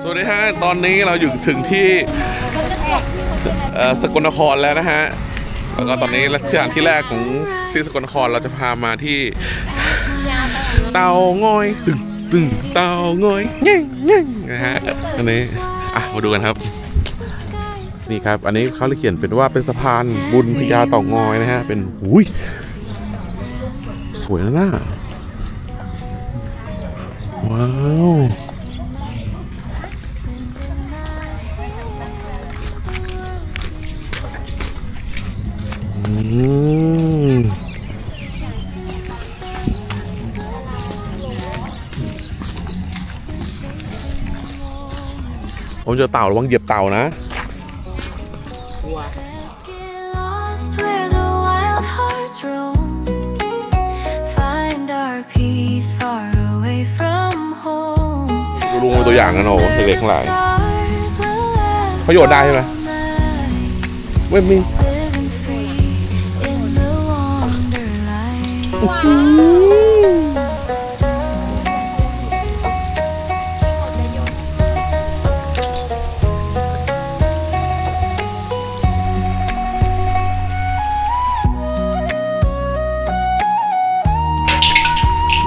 สวัสดีฮะตอนนี้เราอยู่ถึงที่เอ่อสกลนครแล้วนะฮะแล้วก็ตอนนี้สถานที่แรกของซีสกลนครเราจะพามาที่เตางอยตึงตึงเตางอยเง่งเง่งนะฮะอันนี้อะมาดูกันครับ นี่ครับ อันนี้เขาเลยเขียนเป็นว่าเป็นสะพานบุญพญาเต่างอยนะฮะเป็นหุยสวยนะน่าว้าว อืมผมเจอเต่าระวังเหยียบเต่านะดูลุงเป็นตัวอย่างนะโหนเด็กๆข้างหลางประโยชน์ได้ใช่ไหมไม่มี น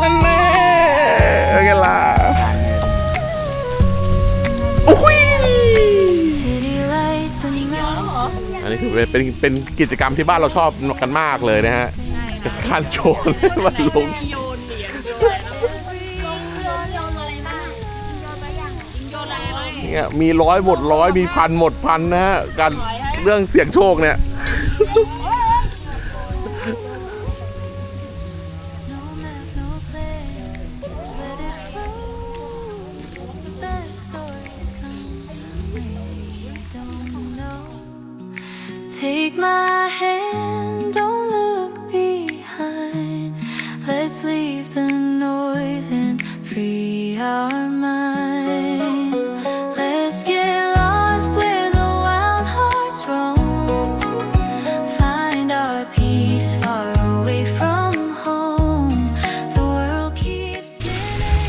ั่นแน่เป็นไงล่ะโอ้ย City lights and mountains. อันนี้คือเป็นเป็นเป็นกิจกรรมที่บ้านเราชอบกันมากเลยนะฮะ การโชว์มันลงโยนเหรียญโยนอะไรนะโยนโยนอะไรบ้างโยนอะไรอย่างโยนอะไรเนี่ยมีร้อยหมดร้อยมีพันหมดพันนะฮะการเรื่องเสี่ยงโชคเนี่ย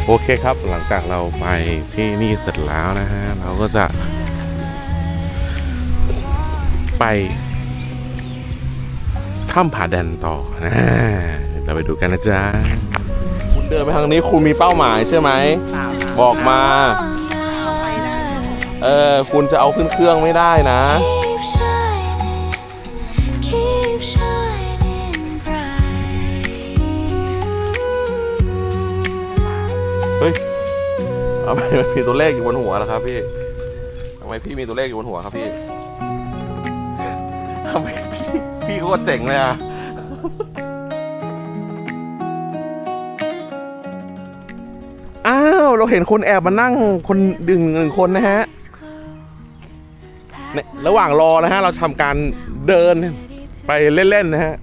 โอเคครับหลังจากเราไปที่นี่เสร็จแล้วนะฮะเราก็จะ ไปถ้ำผาแดนต่อนะเราไปดูกันนะจ๊ะคุณเดินไปทางนี้คุณมีเป้าหมายใช่ไหม บอกมา เออ คุณจะเอาขึ้นเครื่องไม่ได้นะำไมมันมีตัวเลขอยู่บนหัวล่ะครับ พี่ทำไมพี่มีตัวเลขอยู่บนหัวครับพี่ทำไมพี่พี่เขาก็เจ๋งเลยอะอ้าวเราเห็นคนแอบมานั่งคนดึงหนึ่งคนนะฮะ Close. เนี่ยระหว่างรอนะฮะ เราทำการเดินไปเล่นๆนะฮะ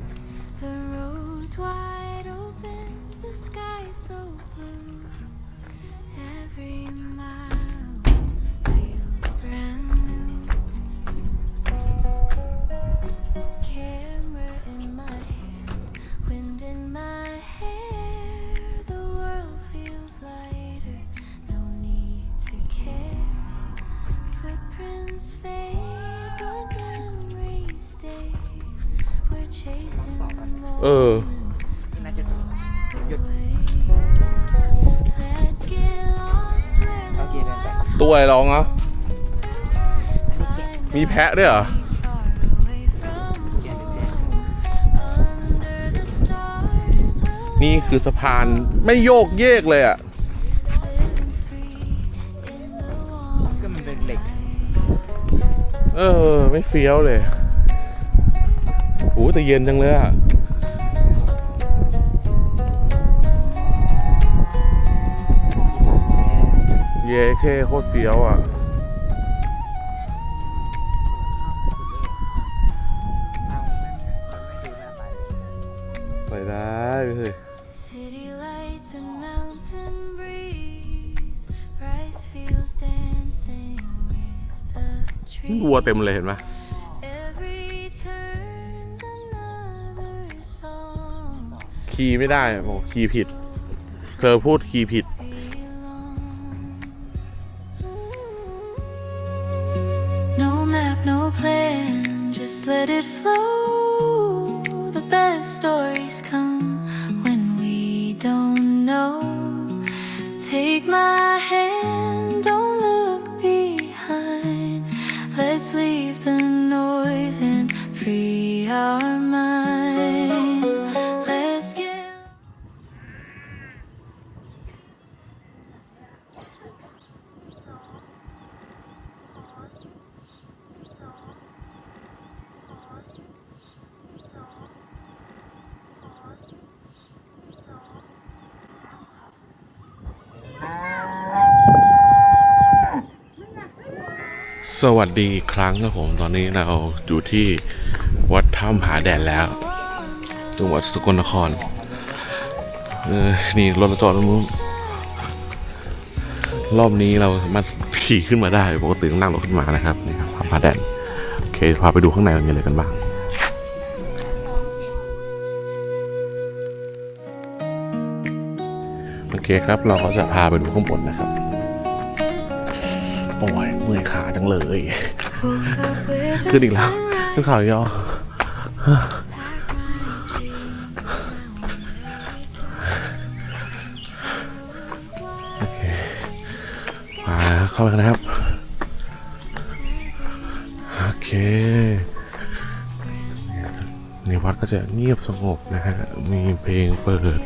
มีแพะด้วยเหรอ is far away from home. Under the stars, we'll นี่คือสะพานไม่โยกเยกเลยอะ live free in the warm ก็มันเป็นเหล็ก เออ ไม่เฟี้ยวเลยโอ้แต่เย็นจังเลยอะเย่เคโคตรเฟี้ยวอะ ได้ไปเลย City lights and mountain breeze. Rice fields dancing with the วัว trees. เต็มเลยเห็นไหม Every turn's another song. คีย์ไม่ได้บอกคีย์ผิด เธอพูดคีย์ผิด สวัสดีครั้งครับผมตอนนี้เราอยู่ที่วัดถ้ำผาแดดแล้วจังหวัดสกลนครเออนี่รถเราจอดตรงนู้นรอบนี้เราสามารถขี่ขึ้นมาได้ปกติต้องนั่งรถขึ้นมานะครับนี่ครับถ้ำผาแดดโอเคพาไปดูข้างในมันมีอะไรกันบ้างโอเคครับเราก็จะพาไปดูข้างบนนะครับ ขาจังเลย Woke up with ขึ้น the อีกแล้ว sunrise. ขึ้นเขาอีกแล้วโอเคมาเข้าไปกันนะครับ โอเค ในวัดก็จะเงียบสงบนะฮะ มีเพลงเปิด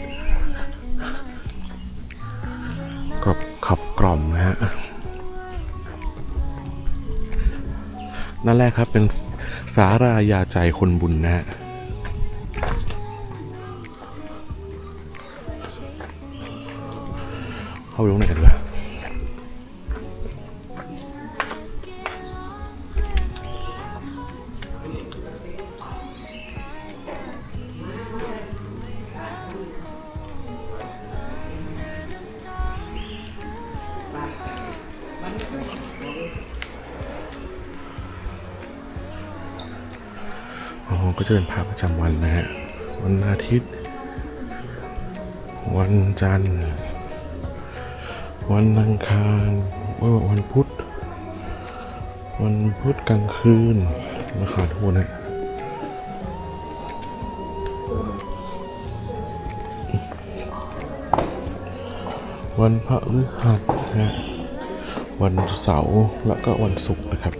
กรอบขับกล่อมนะฮะ นั่นแรกครับเป็นสารายาใจคนบุญนะฮะเข้าไปตรงไหนกันดีก อ๋อก็จะเป็นพระประจำวันนะฮะ วันอาทิตย์ วันจันทร์ วันอังคารวันพุธ วันพุธกลางคืนราคาทุกวันนะวันพระฤหัสนะวันเสาร์แล้วก็วันศุกร์นะครับ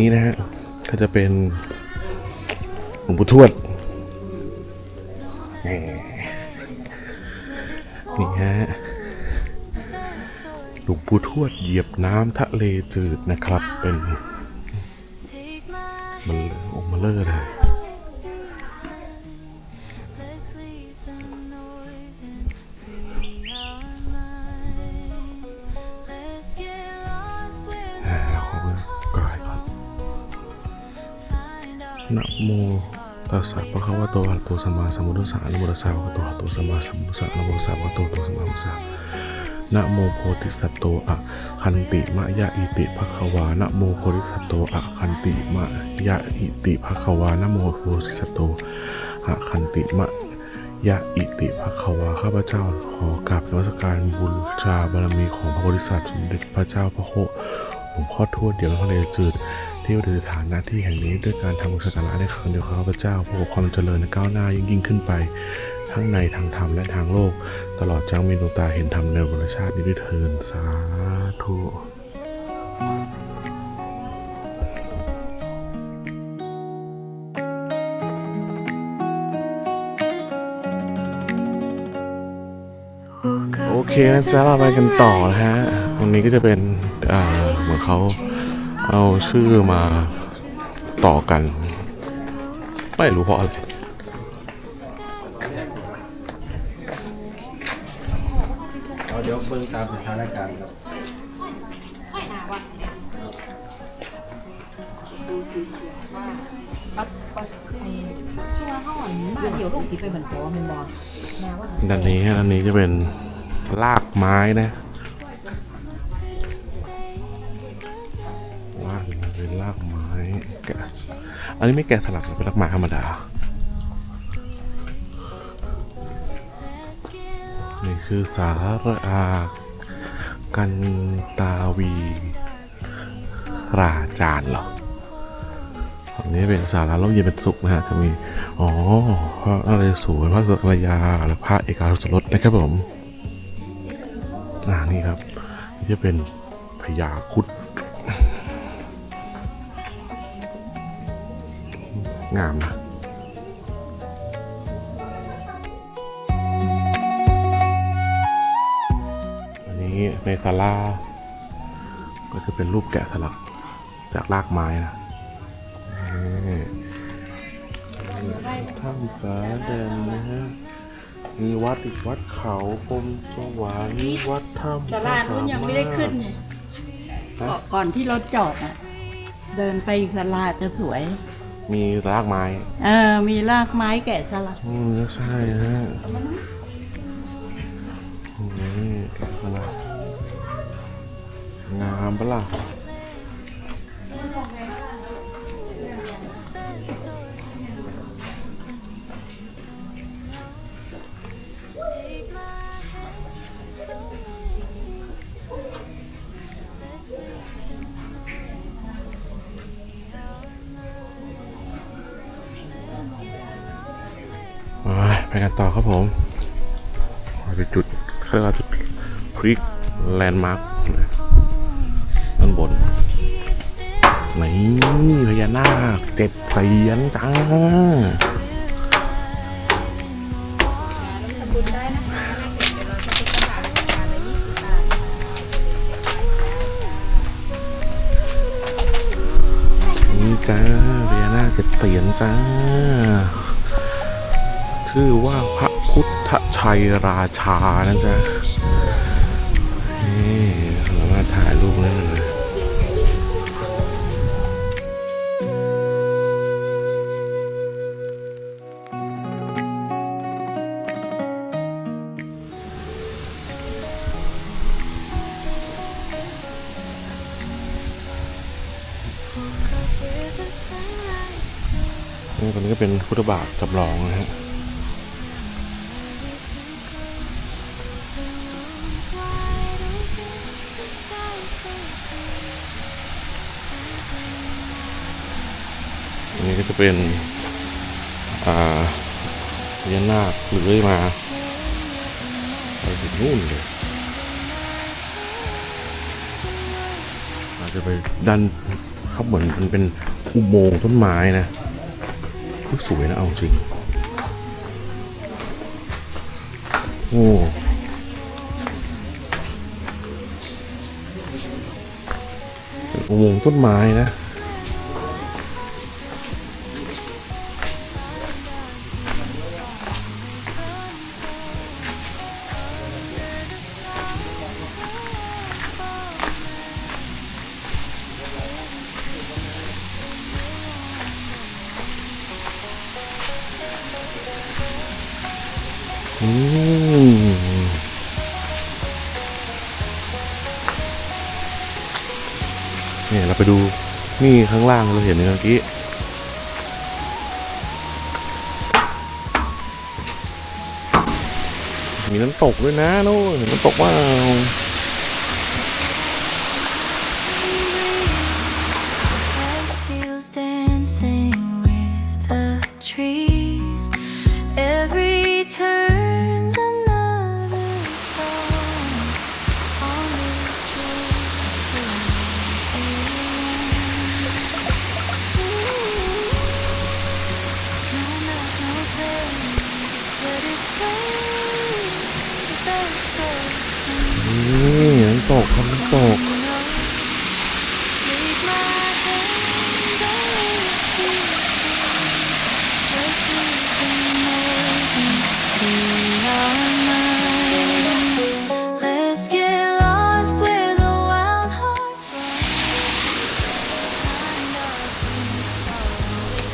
นี้นะฮะ ก็จะเป็นหลวงปู่ทวด นี่ฮะ หลวงปู่ทวดเหยียบน้ำทะเลจืดนะครับ เป็น มันองค์มาเลอร์เลย โมตัสสะภะคะวะโตอะระหะโตสัมมาสัมพุทธัสสะนะโมตัสสะภะคะวะโตอะระหะโตสัมมาสัมพุทธัสสะนะโมตัสสะภะคะวะโตอะระหะโตสัมมาสัมพุทธัสสะนะโมโพธิสัตโตอะคันติมะยะอิติภะคะวานะโมโพธิสัตโตอะคันติมะยะอิติภะคะวานะโมโพธิสัตโตอะคันติมะยะอิติภะคะวาข้าพเจ้าขอกราบนมัสการบูชาบารมีของพระโพธิสัตว์สมเด็จพระเจ้าพระโคหลวงพ่อทวดเดียวทะเลจืด ที่ประดิษฐานหน้าที่แห่งนี้ด้วยการทำสักการะในครั้งเดียวของข้าพเจ้าเพื่อความเจริญและก้าวหน้ายิ่งยิ่งขึ้นไป ทั้งในทางธรรมและทางโลก ตลอดจงมีดวงตาเห็นธรรมในวรชาตินี้ด้วยเทินสาธุ woke โอ up เคนะจ๊ะเราไปกันต่อนะฮะ ตรงนี้ก็จะเป็นอ่าเหมือนเขา เอาชื่อมาต่อกัน ไม่รู้เพราะอะไรเราเดี๋ยวเบิ่งตามสถานการณ์ครับดูสีเขียวว่าปักปักไอ้ช่วงห้องบ้านเดียวลูกที่ไปเหมือนพอมันบอกแม่ว่าด้านนี้ฮะด้านนี้จะเป็นลากไม้นะ อันนี้ไม่แกะสลักเป็นลักไมาธรรมดา นี่คือสาระากันตาวีราจานเหรอของนี้เป็นสาระร่มเย็นเป็นสุขนะฮะ จะมี อ๋อ พระนเรสวยพระสุรยา และพระเอกาสรสนะครับผม อ่า นี่ครับ นี่จะเป็นพญาคุด งามนะอันนี้ในศาลาก็จะเป็นรูปแกะสลักจากรากไม้นะนี่ถ้ำสาแดนนะฮะ มีวัดอีกวัดเขาพรหมสวรรค์วัดถ้ำตลาดนู้นยังไม่ได้ขึ้นไงก่อนก่อนที่รถจอดอะ เดินไปอีกตลาดจะสวย มีรากไม้เออ มีรากไม้แกะสลักอืมใช่ฮะนี่แกะสลักงามปะล่ะ กันต่อครับผมเราจุดเขาเรียกว่าจุดพริกแลนด์มาร์คด้านบนนี่พญานาคเจ็ดเสียนจ้านี่จ้าพญานาคเจ็ดเสียนจ้า ชื่อว่าพระพุทธชัยราชานะจ๊ะนี่สามารถถ่ายรูปได้เลยนี่ตรงนี้ก็เป็นพุทธบาทจำลองนะฮะ เป็นอ่าพญานาคเลื้อยมาไปถึงนู่นเลยอาจจะไปดันเขาเหมือนมันเป็นอุโมงค์ต้นไม้นะอุ๊ยสวยนะเอาจริง โอ้อุโมงค์ต้นไม้นะ ล่างเราเห็นเมื่อกี้มีน้ำตกด้วยนะนู่นน้ำตกว่าว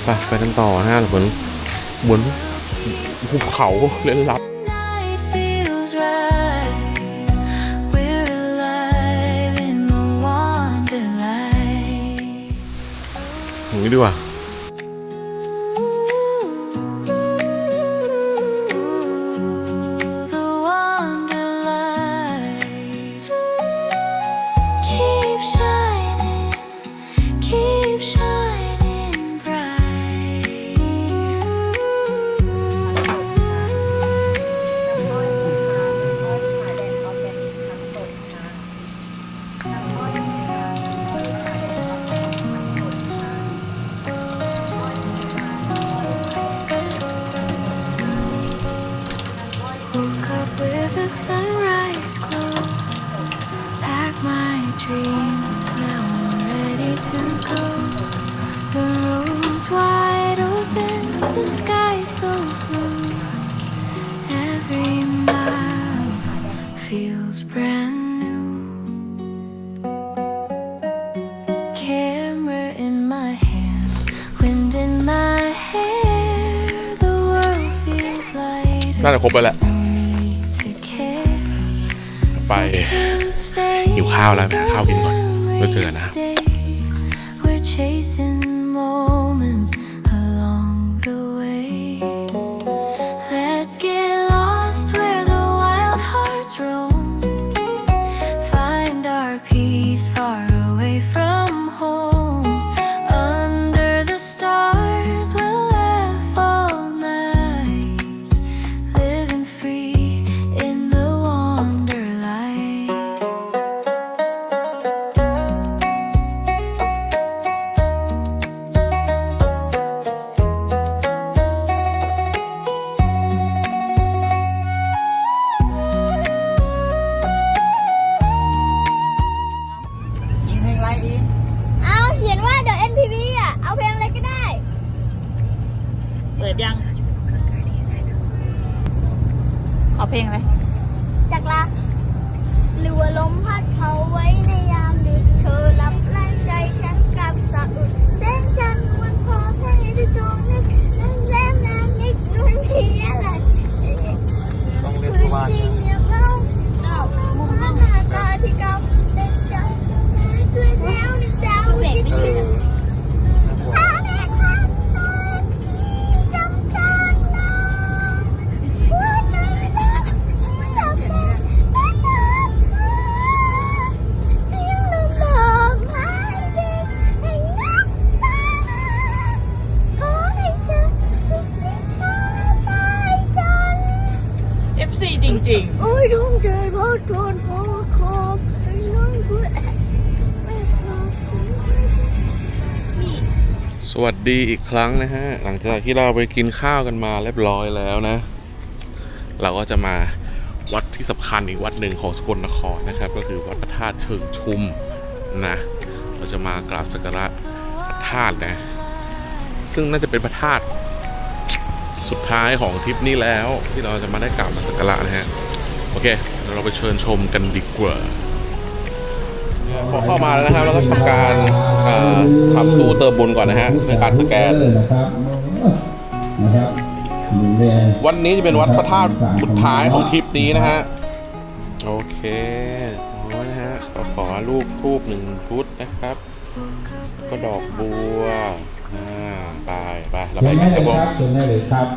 ไปไปกันต่อนะฮะเหมือนเหมือนภูเขาเล่นลับอย่างนี้ดีกว่า จะครบไปแล้วไปหิวข้าวแล้วไปหาข้าวกินก่อนแล้วเจอกันนะ จากลาหรือว่าลมพัดเขาไว้ในยามดึกเธอรับแรงใจฉันกลับสะอึด ริงโอ้ยดวงใจพอทนพอขอบให้น้องกูสวัสดีอีกครั้งนะฮะ หลังจากที่เราไปกินข้าวกันมาเรียบร้อยแล้วนะ เราก็จะมาวัดที่สำคัญอีกวัดหนึ่งของสกลนครนะครับ ก็คือวัดพระธาตุเชิงชุมนะ เราจะมากราบสักการะพระธาตุนะ ซึ่งน่าจะเป็นพระธาตุสุดท้ายของทริปนี้แล้ว ที่เราจะมาได้กราบมาสักการะนะฮะ โอเคเดี๋ยวเราไปเชิญชมกันดีกว่า พอเข้ามาแล้วนะครับเราก็ทำการเอ่อทำตู้เติมบุญก่อนนะฮะเพื่อการสแกน นะครับนะครับหมุนเวียนวันนี้จะเป็นวัดพระธาตุสุดท้ายของทริปนี้นะฮะ โอเคเอานะฮะก็ขอรูปทูบหนึ่งชุดนะครับก็ดอกบัวอ่าไปไปเราเชิไปญกัได้นเลครับผมยครับเชิญได้เลยครับ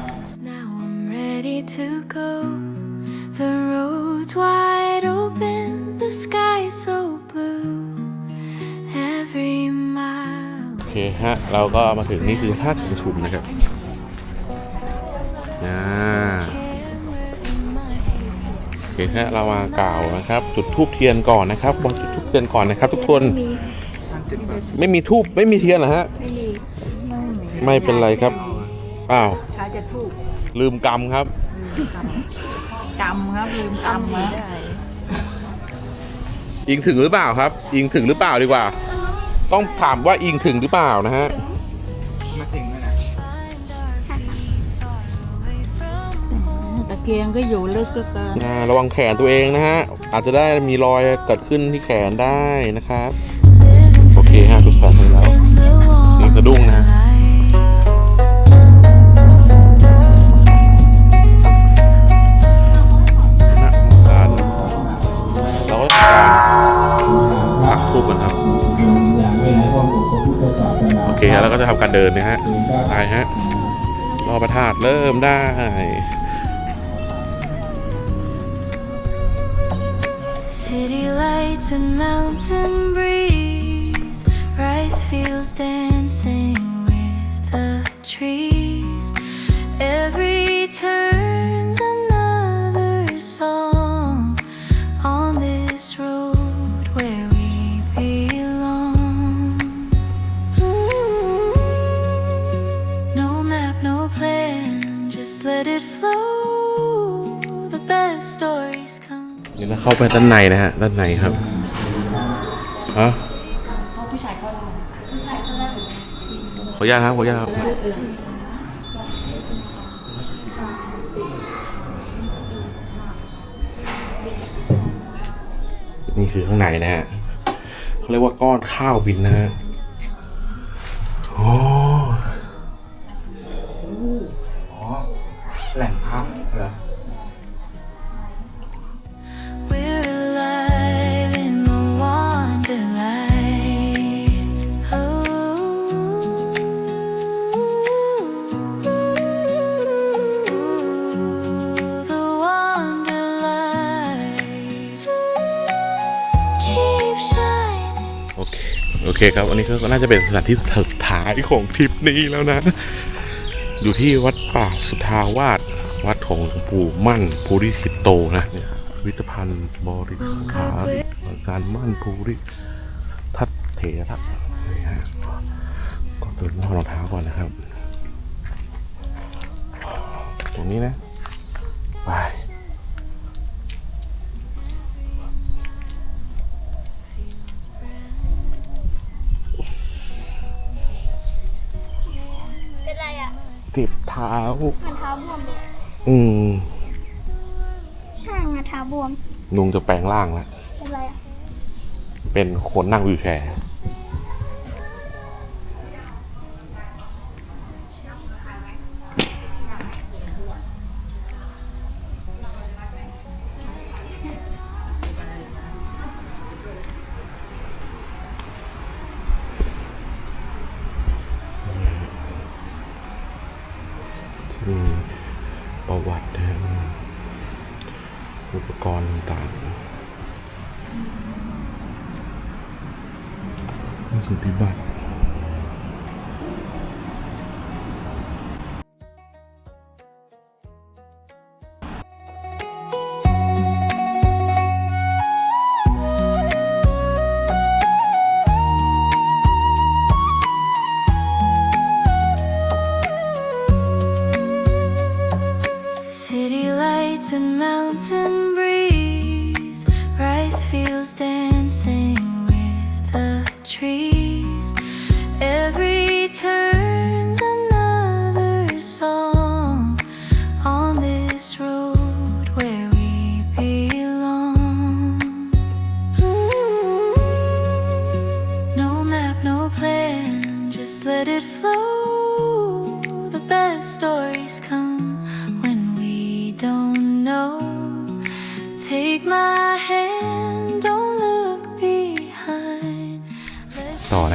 เคฮะเราก็มาถึงนี่คือพระธาตุเชิงชุมนะครับอ่า Camera in my hand. โอเคฮะเรามากล่าวนะครับ จุดทูบเทียนก่อนนะครับวางจุดทูบเทียนก่อนนะครับ ทุกคนไม่มีทูบไม่มีเทียนเหรอฮะไม่เป็นไรครับอ้าวๆใช้จะถูกลืมกรรมครับกรรมครับลืมกรรมนะอิงถึงหรือเปล่าครับ อิงถึงหรือเปล่าดีกว่า ต้องถามว่าอิงถึงหรือเปล่านะฮะตะเกียงก็อยู่ลึกเหลือเกิน อ่าระวังแขนตัวเองนะฮะ อาจจะได้มีรอยเกิดขึ้นที่แขนได้นะครับ เคแล้วก็จะทำการเดินนะฮะไปฮะรอประทาดเริ่มได้ City เข้าไปด้านในนะฮะด้านในครับฮะขออนุญาตครับขออนุญาตครับนี่คือข้างในนะฮะเขาเรียกว่าก้อนข้าวบินนะฮะ เคครับอันนี้ก็น่าจะเป็นสถานที่สุดท้ายของทริปนี้แล้วนะ อยู่ที่วัดป่าสุทาวาสวัดของหลวงปู่มั่นภูริสิตโตนะเนี่ยพิพิธภัณฑ์บริสขาการมั่นภูริทัตเถระนี่ฮะก็เดินรองเท้าก่อนนะครับ ตรงนี้นะ เจ็บเท้ามันเท้าบวมเลยอืมใช่ไงเท้าบวมนุงจะแปลงร่างแล้ว เป็นไรอะเป็นคนนั่งวิวแชร์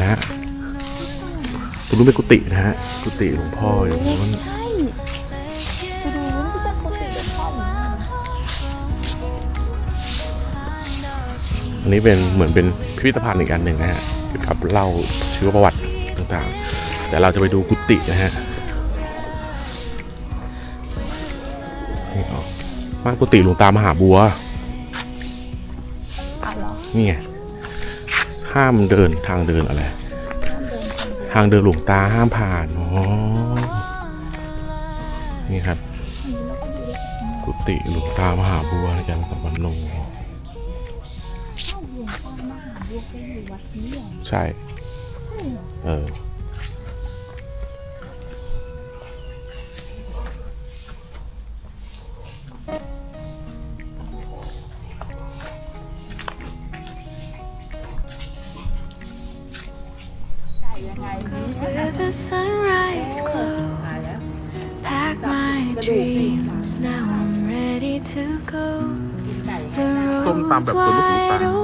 นะฮะตรงนู้นเป็นกุฏินะฮะ กุฏิหลวงพ่ออยู่ตรงนู้นใช่ไปดูนู้นก็จะคุยกับพ่อหนูอันนี้เป็นเหมือนเป็นพิพิธภัณฑ์อีกอันหนึ่งนะฮะเกี่ยวกับเล่าชีวประวัติต่างๆ แต่เราจะไปดูกุฏินะฮะนี่ออกบ้านกุฏิหลวงตามหาบัวนี่ไง ห้ามเดินทางเดินอะไร ทางเดินหลวงตาห้ามผ่านอ๋อนี่ครับ กุฏิหลวงตามหาบัวอาจารย์สัมปันโนใช่ The ส้มตำ road's แบบสวนลูกหูตา